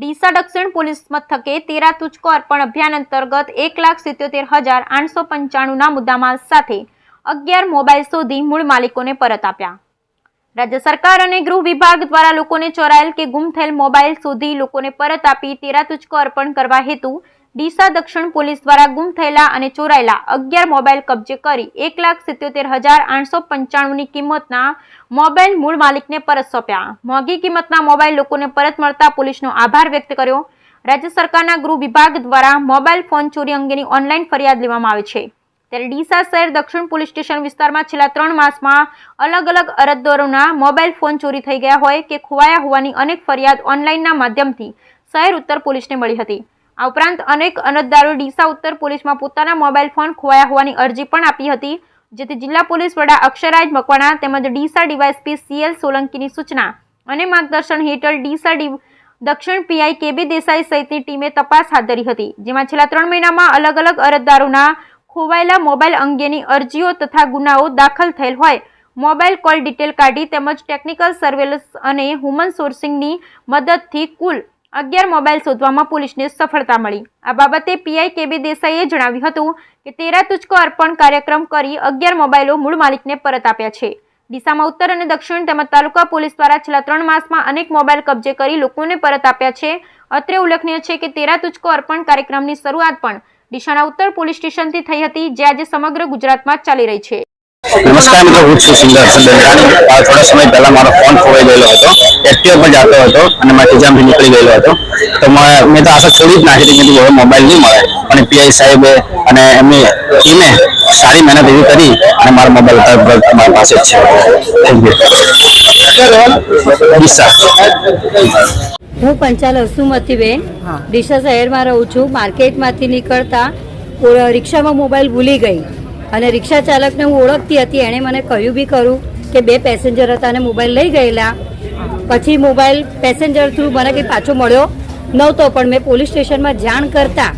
ડીસા દક્ષિણ પોલીસ મથકે તેરા તુચકો અર્પણ અભિયાન અંતર્ગત એક લાખ સિત્યોતેર હજાર આઠસો પંચાણુંના મુદ્દામાલ સાથે અગિયાર મોબાઈલ શોધી મૂળ માલિકોને પરત આપ્યા. રાજ્ય સરકાર અને ગૃહ વિભાગ દ્વારા લોકોને ચોરાયેલ કે ગુમ થયેલ મોબાઈલ શોધી લોકોને પરત આપી તેરા તુચકો અર્પણ કરવા હેતુ ડીસા દક્ષિણ પોલીસ દ્વારા ગુમ થયેલા અને ચોરાયેલા અગિયાર મોબાઈલ કબજે કરી એક લાખ સિત્યોતેર હજાર આઠસો પંચાણુંની કિંમતના મોબાઈલ મૂળ માલિકને પરત સોંપ્યા. મોંઘી કિંમતના મોબાઈલ લોકોને પરત મળતા પોલીસનો આભાર વ્યક્ત કર્યો. રાજ્ય સરકારના ગૃહ વિભાગ દ્વારા મોબાઈલ ફોન ચોરી અંગેની ઓનલાઈન ફરિયાદ લેવામાં આવે છે. ત્યારે ડીસા શહેર દક્ષિણ પોલીસ સ્ટેશન વિસ્તારમાં છેલ્લા ત્રણ માસમાં અલગ અલગ અરજદારોના મોબાઈલ ફોન ચોરી થઈ ગયા હોય કે ખોવાયા હોવાની અનેક ફરિયાદ ઓનલાઈનના માધ્યમથી શહેર ઉત્તર પોલીસને મળી હતી. આ ઉપરાંત અનેક અરજદારો ડીસા ઉત્તર પોલીસમાં પોતાના મોબાઈલ ફોન ખોવાયા હોવાની અરજી પણ આપી હતી, જેથી જિલ્લા પોલીસ વડા અક્ષરાજ મકવાણા તેમજ ડીસા ડીવાયસપી સીએલ સોલંકીની સૂચના અને માર્ગદર્શન હેઠળ ડીસા ડી, દક્ષિણ પીઆઈ કેબી દેસાઈ સહિતની ટીમે તપાસ હાથ ધરી હતી, જેમાં છેલ્લા ત્રણ મહિનામાં અલગ અલગ અરજદારોના ખોવાયેલા મોબાઈલ અંગેની અરજીઓ તથા ગુનાઓ દાખલ થયેલ હોય. મોબાઈલ કોલ ડિટેલ કાઢી તેમજ ટેકનિકલ સર્વેલન્સ અને હ્યુમન સોર્સિંગની મદદથી કુલ અગિયાર મોબાઈલ શોધવામાં પોલીસને સફળતા મળી. આ બાબતે પીઆઈ કેબી દેસાઈએ જણાવ્યું હતું કે તેરા તુચકો અર્પણ કાર્યક્રમ કરી અગિયાર મોબાઈલો મૂળ માલિકને પરત આપ્યા છે. ડીસામાં ઉત્તર અને દક્ષિણ તેમજ તાલુકા પોલીસ દ્વારા છેલ્લા ત્રણ માસમાં અનેક મોબાઈલ કબજે કરી લોકોને પરત આપ્યા છે. અત્રે ઉલ્લેખનીય છે કે તેરા તુચકો અર્પણ કાર્યક્રમની શરૂઆત પણ ડીસાના ઉત્તર પોલીસ સ્ટેશનથી થઈ હતી, જે આજે સમગ્ર ગુજરાતમાં ચાલી રહી છે. નમસ્કાર મિત્રો હું છું સિંગર સંદર્ભાની થોડા સમય પહેલા મારો ફોન ખોવાઈ ગયેલો હતો. એક્ટિવ પર જતો હતો અને મારા ખિજામાંથી નીકળી ગયેલો હતો. તો મેં તો આશા છોડી જ નાખી હતી કે હવે મોબાઈલ નહીં મળે. પણ પીઆઈ સાહેબે અને એમની ટીમે સારી મહેનત એવી કરી અને મારો મોબાઈલ અત્યારે મારી પાસે જ છે. Thank you Deesa. હું પંચાલ હસુમતીબેન ડીસા શહેરમાં રહું છું. માર્કેટમાંથી નીકળતા રિક્ષામાં મોબાઈલ ભૂલી ગઈ. અને રિક્ષા ચાલકને હું ઓળખતી હતી, એણે મને કહ્યું બી ખરું કે બે પેસેન્જર હતા અને મોબાઈલ લઈ ગયેલા. પછી મોબાઈલ પેસેન્જર થ્રુ મને કંઈ પાછો મળ્યો નહોતો, પણ મેં પોલીસ સ્ટેશનમાં જાણ કરતા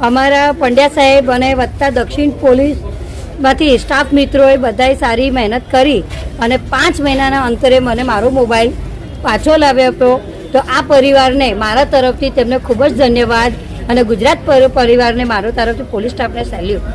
અમારા પંડ્યા સાહેબ અને વધતા દક્ષિણ પોલીસમાંથી સ્ટાફ મિત્રોએ બધાએ સારી મહેનત કરી અને પાંચ મહિનાના અંતરે મને મારો મોબાઈલ પાછો લાવ્યો હતો. તો આ પરિવારને મારા તરફથી તેમને ખૂબ જ ધન્યવાદ અને ગુજરાત પર- પરિવારને મારો તરફથી પોલીસ સ્ટાફને સેલ્યુટ.